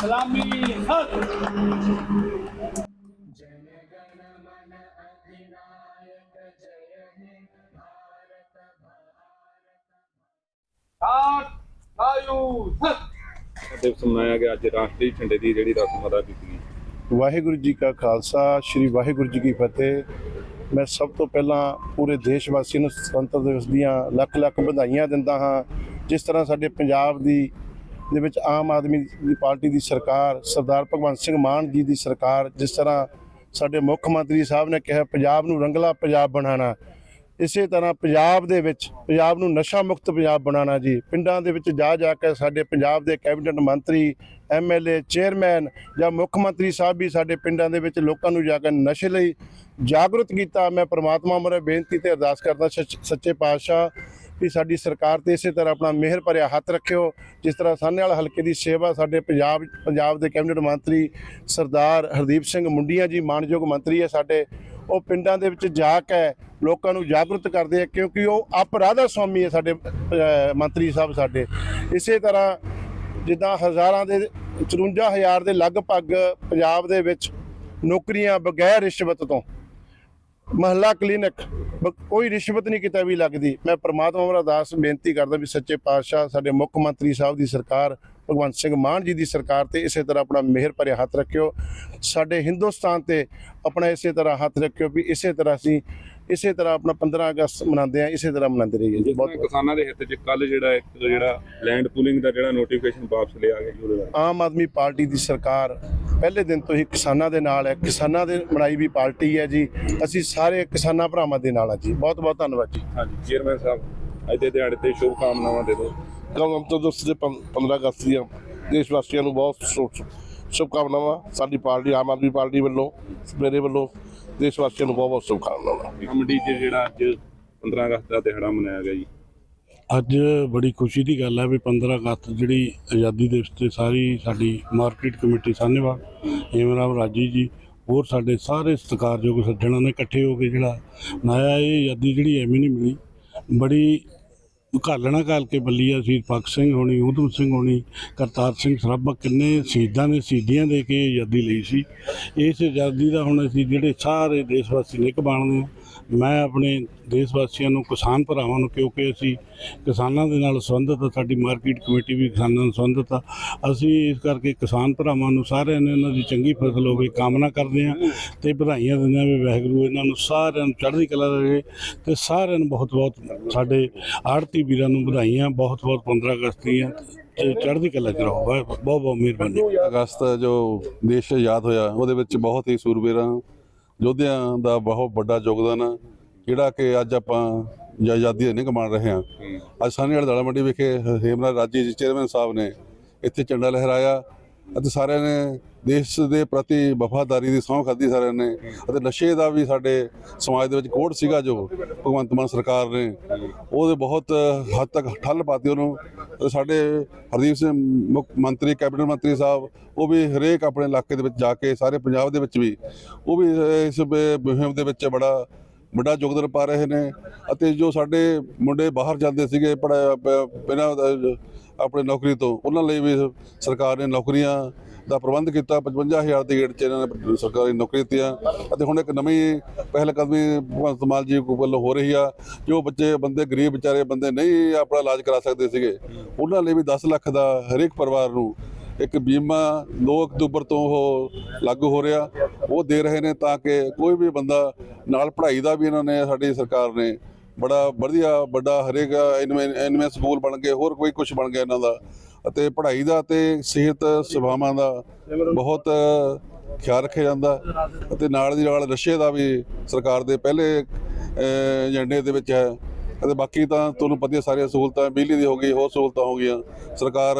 ਸਲਾਮੀ ਹੱਥ ਆਠ ਆਯੂ ਹੱਥ ਦਿਵਸ ਮਨਾਇਆ ਗਿਆ ਅੱਜ ਰਾਸ਼ਟਰੀ ਝੰਡੇ ਦੀ ਜਿਹੜੀ ਰਸਮ ਅਦਾ ਕੀਤੀ ਗਈ। ਵਾਹਿਗੁਰੂ ਜੀ ਕਾ ਖਾਲਸਾ, ਸ੍ਰੀ ਵਾਹਿਗੁਰੂ ਜੀ ਕੀ ਫਤਿਹ। ਮੈਂ ਸਭ ਤੋਂ ਪਹਿਲਾਂ ਪੂਰੇ ਦੇਸ਼ ਵਾਸੀਆਂ ਨੂੰ ਸੁਤੰਤਰ ਦਿਵਸ ਦੀਆਂ ਲੱਖ ਲੱਖ ਵਧਾਈਆਂ ਦਿੰਦਾ ਹਾਂ। ਜਿਸ ਤਰ੍ਹਾਂ ਸਾਡੇ ਪੰਜਾਬ ਦੀ, ਦੇ ਵਿੱਚ ਆਮ ਆਦਮੀ ਦੀ ਪਾਰਟੀ ਦੀ ਸਰਕਾਰ, ਸਰਦਾਰ ਭਗਵੰਤ ਸਿੰਘ ਮਾਨ ਜੀ ਦੀ ਸਰਕਾਰ, ਜਿਸ ਤਰ੍ਹਾਂ ਸਾਡੇ ਮੁੱਖ ਮੰਤਰੀ ਸਾਹਿਬ ਨੇ ਕਿਹਾ, ਪੰਜਾਬ ਨੂੰ ਰੰਗਲਾ ਪੰਜਾਬ ਬਣਾਉਣਾ। ਇਸੇ ਤਰ੍ਹਾਂ ਪੰਜਾਬ ਦੇ ਵਿੱਚ, ਪੰਜਾਬ ਨੂੰ ਨਸ਼ਾ ਮੁਕਤ ਪੰਜਾਬ ਬਣਾਉਣਾ ਜੀ। ਪਿੰਡਾਂ ਦੇ ਵਿੱਚ ਜਾ ਜਾ ਕੇ ਸਾਡੇ ਪੰਜਾਬ ਦੇ ਕੈਬਨਿਟ ਮੰਤਰੀ ਐਮਐਲਏ ਚੇਅਰਮੈਨ ਜਾਂ ਮੁੱਖ ਮੰਤਰੀ ਸਾਹਿਬ ਵੀ ਸਾਡੇ ਪਿੰਡਾਂ ਦੇ ਵਿੱਚ ਲੋਕਾਂ ਨੂੰ ਜਾ ਕੇ ਨਸ਼ੇ ਲਈ ਜਾਗਰੂਕ ਕੀਤਾ। ਮੈਂ ਪ੍ਰਮਾਤਮਾ ਮਰੇ ਬੇਨਤੀ ਤੇ ਅਰਦਾਸ ਕਰਦਾ ਸੱਚੇ ਪਾਤਸ਼ਾਹ ਵੀ ਸਾਡੀ ਸਰਕਾਰ ਤੇ ਇਸੇ ਤਰ੍ਹਾਂ ਆਪਣਾ ਮਿਹਰ ਭਰਿਆ ਹੱਥ ਰੱਖਿਓ। ਜਿਸ ਤਰ੍ਹਾਂ ਸਾਹਨੇ ਵਾਲਾ ਹਲਕੇ ਦੀ ਸੇਵਾ ਸਾਡੇ ਪੰਜਾਬ ਪੰਜਾਬ ਦੇ ਕੈਬਨਿਟ ਮੰਤਰੀ ਸਰਦਾਰ ਹਰਦੀਪ ਸਿੰਘ ਮੁੰਡੀਆਂ ਜੀ ਮਾਨਯੋਗ ਮੰਤਰੀ ਹੈ ਸਾਡੇ। ਉਹ ਪਿੰਡਾਂ ਦੇ ਵਿੱਚ ਜਾ ਕੇ ਲੋਕਾਂ ਨੂੰ ਜਾਗਰੂਕ ਕਰਦੇ ਆ ਕਿਉਂਕਿ ਉਹ ਅਪਰਾਧਾ ਸਵਾਮੀ ਹੈ ਸਾਡੇ ਮੰਤਰੀ ਸਾਹਿਬ ਸਾਡੇ। ਇਸੇ ਤਰ੍ਹਾਂ ਜਿੱਦਾਂ ਹਜ਼ਾਰਾਂ ਦੇ 54000 ਦੇ ਲਗਭਗ ਪੰਜਾਬ ਦੇ ਵਿੱਚ ਨੌਕਰੀਆਂ ਬਗੈਰ ਰਿਸ਼ਵਤ ਤੋਂ। ਮਹੱਲਾ ਕਲੀਨਿਕ ਕੋਈ ਰਿਸ਼ਵਤ ਨਹੀਂ ਕਿਤੇ ਵੀ ਲੱਗਦੀ। ਮੈਂ ਪ੍ਰਮਾਤਮਾ ਵਰਾ ਅਰਦਾਸ, ਬੇਨਤੀ ਕਰਦਾ ਵੀ ਸੱਚੇ ਪਾਤਸ਼ਾਹ ਸਾਡੇ ਮੁੱਖ ਮੰਤਰੀ ਸਾਹਿਬ ਦੀ ਸਰਕਾਰ, ਭਗਵੰਤ ਸਿੰਘ ਮਾਨ ਜੀ ਦੀ ਸਰਕਾਰ ਤੇ ਇਸੇ ਤਰ੍ਹਾਂ ਆਪਣਾ ਮਿਹਰ ਭਰਿਆ ਹੱਥ ਰੱਖਿਓ। ਸਾਡੇ ਹਿੰਦੁਸਤਾਨ ਤੇ ਆਪਣਾ ਇਸੇ ਤਰ੍ਹਾਂ ਹੱਥ ਰੱਖਿਓ ਵੀ ਇਸੇ ਤਰ੍ਹਾਂ ਅਸੀਂ ਇਸੇ ਤਰ੍ਹਾਂ ਆਪਣਾ 15 ਅਗਸਤ ਮਨਾਉਂਦੇ ਆ ਇਸੇ ਤਰ੍ਹਾਂ ਮਨਾਉਂਦੇ ਰਹੀਏ ਜੀ। ਬਹੁਤ ਕਿਸਾਨਾਂ ਦੇ ਹਿੱਤ 'ਚ ਕੱਲ ਜਿਹੜਾ ਇੱਕ ਜਿਹੜਾ ਲੈਂਡ ਪੂਲਿੰਗ ਦਾ ਜਿਹੜਾ ਨੋਟੀਫਿਕੇਸ਼ਨ ਵਾਪਸ ਲਿਆ ਗਿਆ ਜੀ ਉਹਦੇ ਬਾਰੇ। ਆਮ ਆਦਮੀ ਪਾਰਟੀ ਦੀ ਸਰਕਾਰ ਪਹਿਲੇ ਦਿਨ ਤੋਂ ਹੀ ਕਿਸਾਨਾਂ ਦੇ ਨਾਲ ਹੈ। ਕਿਸਾਨਾਂ ਦੇ ਬਣਾਈ ਵੀ ਪਾਰਟੀ ਹੈ ਜੀ। ਅਸੀਂ ਸਾਰੇ ਕਿਸਾਨਾਂ ਭਰਾਵਾਂ ਦੇ ਨਾਲ ਆ ਜੀ। ਬਹੁਤ ਬਹੁਤ ਧੰਨਵਾਦ ਜੀ। ਹਾਂਜੀ ਚੇਅਰਮੈਨ ਸਾਹਿਬ ਅੱਜ ਦੇ ਦਿਹਾੜੇ ਤੇ ਸ਼ੁਭ ਕਾਮਨਾਵਾਂ ਦੇ ਦਿਓ। ਗਣਤੰਤਰ ਦਿਵਸ ਦੇ ਪੰ- 15 ਅਗਸਤ ਦੀਆਂ ਦੇਸ਼ ਵਾਸੀਆਂ ਨੂੰ ਬਹੁਤ ਸ਼ੁਭ ਸ਼ੁਭਕਾਮਨਾਵਾਂ ਸਾਡੀ ਪਾਰਟੀ ਆਮ ਆਦਮੀ ਪਾਰਟੀ ਵੱਲੋਂ ਮੇਰੇ ਵੱਲੋਂ ਦੇਸ਼ ਵਾਸੀਆਂ ਨੂੰ ਬਹੁਤ ਬਹੁਤ ਸ਼ੁਭਕਾਮਨਾਵਾਂ। ਮੰਡੀ 'ਚ ਜਿਹੜਾ ਅੱਜ 15 ਅਗਸਤ ਦਾ ਦਿਹਾੜਾ ਮਨਾਇਆ ਗਿਆ ਜੀ। ਅੱਜ ਬੜੀ ਖੁਸ਼ੀ ਦੀ ਗੱਲ ਹੈ ਵੀ 15 ਅਗਸਤ ਜਿਹੜੀ ਆਜ਼ਾਦੀ ਦਿਵਸ ਤੇ ਸਾਰੀ ਸਾਡੀ ਮਾਰਕੀਟ ਕਮੇਟੀ ਸਾਹਨੇਵਾਲ ਏਮਰਾਮ ਰਾਜੀ ਜੀ ਹੋਰ ਸਾਡੇ ਸਾਰੇ ਸਤਿਕਾਰਯੋਗ ਸੱਜਣਾਂ ਨੇ ਇਕੱਠੇ ਹੋ ਕੇ ਜਿਹੜਾ ਮਨਾਇਆ ਇਹ ਆਜ਼ਾਦੀ ਜਿਹੜੀ ਐਵੇਂ ਨਹੀਂ ਮਿਲੀ। ਬੜੀ ਘਾਲਣਾ ਘਾਲ ਕੇ ਬੱਲੀ ਆ, ਸ਼ਹੀਦ ਭਗਤ ਸਿੰਘ ਹੋਣੀ, ਊਧਮ ਸਿੰਘ ਹੋਣੀ, ਕਰਤਾਰ ਸਿੰਘ ਸਰਾਭਾ, ਕਿੰਨੇ ਸ਼ਹੀਦਾਂ ਨੇ, ਸ਼ਹੀਦੀਆਂ ਦੇ ਕੇ ਆਜ਼ਾਦੀ ਲਈ ਸੀ। ਇਸ ਆਜ਼ਾਦੀ ਦਾ ਹੁਣ ਅਸੀਂ ਜਿਹੜੇ ਸਾਰੇ ਦੇਸ਼ ਵਾਸੀ ਨਿਕ ਬਣਦੇ ਹਾਂ, ਮੈਂ ਆਪਣੇ ਦੇਸ਼ ਵਾਸੀਆਂ ਨੂੰ, ਕਿਸਾਨ ਭਰਾਵਾਂ ਨੂੰ ਕਿਉਂਕਿ ਅਸੀਂ ਕਿਸਾਨਾਂ ਦੇ ਨਾਲ ਸੰਬੰਧਿਤ ਆ, ਸਾਡੀ ਮਾਰਕੀਟ ਕਮੇਟੀ ਵੀ ਕਿਸਾਨਾਂ ਨਾਲ ਸੰਬੰਧਿਤ ਆ, ਅਸੀਂ ਇਸ ਕਰਕੇ ਕਿਸਾਨ ਭਰਾਵਾਂ ਨੂੰ ਸਾਰਿਆਂ ਨੇ ਇਹਨਾਂ ਦੀ ਚੰਗੀ ਫਸਲ ਹੋਵੇ, ਕਾਮਨਾ ਕਰਦੇ ਹਾਂ ਤੇ ਵਧਾਈਆਂ ਦਿੰਦੇ ਹਾਂ ਵੀ ਵਾਹਿਗੁਰੂ ਇਹਨਾਂ ਨੂੰ ਸਾਰਿਆਂ ਨੂੰ ਚੜ੍ਹਦੀ ਕਲਾ ਰਹੇ ਤੇ ਸਾਰਿਆਂ ਨੂੰ ਬਹੁਤ ਬਹੁਤ ਸਾਡੇ ਆੜਤੀ ਵੀਰਾਂ ਨੂੰ ਵਧਾਈਆਂ, ਬਹੁਤ ਬਹੁਤ 15 ਅਗਸਤ ਦੀਆਂ, ਤੇ ਚੜ੍ਹਦੀ ਕਲਾ ਚ ਰਹੋ, ਬਹੁਤ ਬਹੁਤ ਮਿਹਰਬਾਨੀ। ਅਗਸਤ ਜੋ ਦੇਸ਼ ਆਜ਼ਾਦ ਹੋਇਆ, ਉਹਦੇ ਵਿੱਚ ਬਹੁਤ ਹੀ ਸੂਰਬੀਰਾਂ, ਯੋਧਿਆਂ ਦਾ ਬਹੁਤ ਵੱਡਾ ਯੋਗਦਾਨ ਆ, ਜਿਹੜਾ ਕਿ ਅੱਜ ਆਪਾਂ ਆਜ਼ਾਦੀ ਦੇ ਨਿਘ ਮਾਣ ਰਹੇ ਹਾਂ। ਅੱਜ ਸਾਨੇ ਵਾਲੇ ਮੰਡੀ ਵਿਖੇ ਹੇਮਰਾ ਰਾਜੀ ਜੀ, ਚੇਅਰਮੈਨ ਸਾਹਿਬ ਨੇ ਇੱਥੇ ਝੰਡਾ ਲਹਿਰਾਇਆ, ਅਤੇ ਸਾਰਿਆਂ ਨੇ ਦੇਸ਼ ਦੇ ਪ੍ਰਤੀ ਵਫਾਦਾਰੀ ਦੀ ਸਹੁੰ ਖਾਧੀ ਸਾਰਿਆਂ ਨੇ ਅਤੇ ਨਸ਼ੇ ਦਾ ਵੀ ਸਾਡੇ ਸਮਾਜ ਦੇ ਵਿੱਚ ਕੋਡ ਸੀਗਾ ਜੋ ਭਗਵੰਤ ਮਾਨ ਸਰਕਾਰ ਨੇ ਉਹਦੇ ਬਹੁਤ ਹੱਦ ਤੱਕ ਠੱਲ ਪਾਤੀ ਉਹਨੂੰ ਤੇ ਸਾਡੇ ਹਰਦੀਪ ਸਿੰਘ ਮੁੱਖ ਮੰਤਰੀ ਕੈਬਨਿਟ ਮੰਤਰੀ ਸਾਹਿਬ ਉਹ ਵੀ ਹਰੇਕ ਆਪਣੇ ਇਲਾਕੇ ਦੇ ਵਿੱਚ ਜਾ ਕੇ ਸਾਰੇ ਪੰਜਾਬ ਦੇ ਵਿੱਚ ਵੀ ਉਹ ਵੀ ਇਸ ਮੁਹਿੰਮ ਦੇ ਵਿੱਚ ਬੜਾ ਵੱਡਾ ਯੋਗਦਾਨ ਪਾ ਰਹੇ ਨੇ ਅਤੇ ਜੋ ਸਾਡੇ ਮੁੰਡੇ ਬਾਹਰ ਜਾਂਦੇ ਸੀਗੇ ਪੜਾ ਬਿਨਾਂ ਅਹ, ਆਪਣੇ ਨੌਕਰੀ ਤੋਂ ਉਹਨਾਂ ਲਈ ਵੀ ਸਰਕਾਰ ਨੇ ਨੌਕਰੀਆਂ ਦਾ ਪ੍ਰਬੰਧ ਕੀਤਾ 55000 ਦੇ ਗੇੜ ਚ ਇਹਨਾਂ ਨੇ ਸਰਕਾਰੀ ਨੌਕਰੀ ਦਿੱਤੀਆਂ ਅਤੇ ਹੁਣ ਇੱਕ ਨਵੀਂ ਪਹਿਲ ਕਦਮੀ ਭਗਵੰਤ ਮਾਨ ਜੀ ਵੱਲੋਂ ਹੋ ਰਹੀ ਆ, ਜੋ ਬੱਚੇ, ਬੰਦੇ ਗਰੀਬ ਵਿਚਾਰੇ, ਬੰਦੇ ਨਹੀਂ ਆਪਣਾ ਇਲਾਜ ਕਰਾ ਸਕਦੇ ਸੀਗੇ, ਉਹਨਾਂ ਲਈ ਵੀ 10 ਲੱਖ ਦਾ ਹਰੇਕ ਪਰਿਵਾਰ ਨੂੰ ਇੱਕ ਬੀਮਾ 2 ਅਕਤੂਬਰ ਤੋਂ ਉਹ ਲਾਗੂ ਹੋ ਰਿਹਾ। ਉਹ ਦੇ ਰਹੇ ਨੇ ਤਾਂ ਕਿ ਕੋਈ ਵੀ ਬੰਦਾ ਨਾਲ ਪੜ੍ਹਾਈ ਦਾ ਵੀ ਇਹਨਾਂ ਨੇ, ਸਾਡੀ ਸਰਕਾਰ ਨੇ ਬੜਾ ਵਧੀਆ, ਵੱਡਾ ਹਰੇਕ ਇਨਵੇਂ ਸਕੂਲ ਬਣ ਗਏ, ਹੋਰ ਕੋਈ ਕੁਝ ਬਣ ਗਿਆ ਇਹਨਾਂ ਦਾ। ਅਤੇ ਪੜ੍ਹਾਈ ਦਾ ਤੇ ਸਿਹਤ ਸੇਵਾਵਾਂ ਦਾ ਬਹੁਤ ਖਿਆਲ ਰੱਖਿਆ ਜਾਂਦਾ ਅਤੇ ਨਾਲ ਦੀ ਨਾਲ ਨਸ਼ੇ ਦਾ ਵੀ ਸਰਕਾਰ ਦੇ ਪਹਿਲੇ ਏਜੰਡੇ ਦੇ ਵਿੱਚ ਹੈ ਅਤੇ ਬਾਕੀ ਤਾਂ ਤੁਹਾਨੂੰ ਪਤਾ ਸਾਰੀਆਂ ਸਹੂਲਤਾਂ ਬਿਜਲੀ ਦੀ ਹੋ ਗਈ ਹੋਰ ਸਹੂਲਤਾਂ ਹੋ ਗਈਆਂ ਸਰਕਾਰ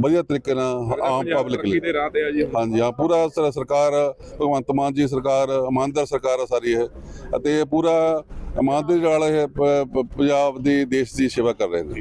ਵਧੀਆ ਤਰੀਕੇ ਨਾਲ ਆਮ ਪਬਲਿਕ ਲਈ। ਆ ਹਾਂਜੀ ਹਾਂ ਪੂਰਾ ਸਰਕਾਰ ਭਗਵੰਤ ਮਾਨ ਜੀ ਸਰਕਾਰ ਇਮਾਨਦਾਰ ਸਰਕਾਰ ਆ ਸਾਰੀ ਹੈ ਅਤੇ ਇਹ ਪੂਰਾ ਇਮਾਨਦਾਰੀ ਨਾਲ ਇਹ ਪੰਜਾਬ ਦੀ ਦੇਸ਼ ਦੀ ਸੇਵਾ ਕਰ ਰਹੇ ਨੇ।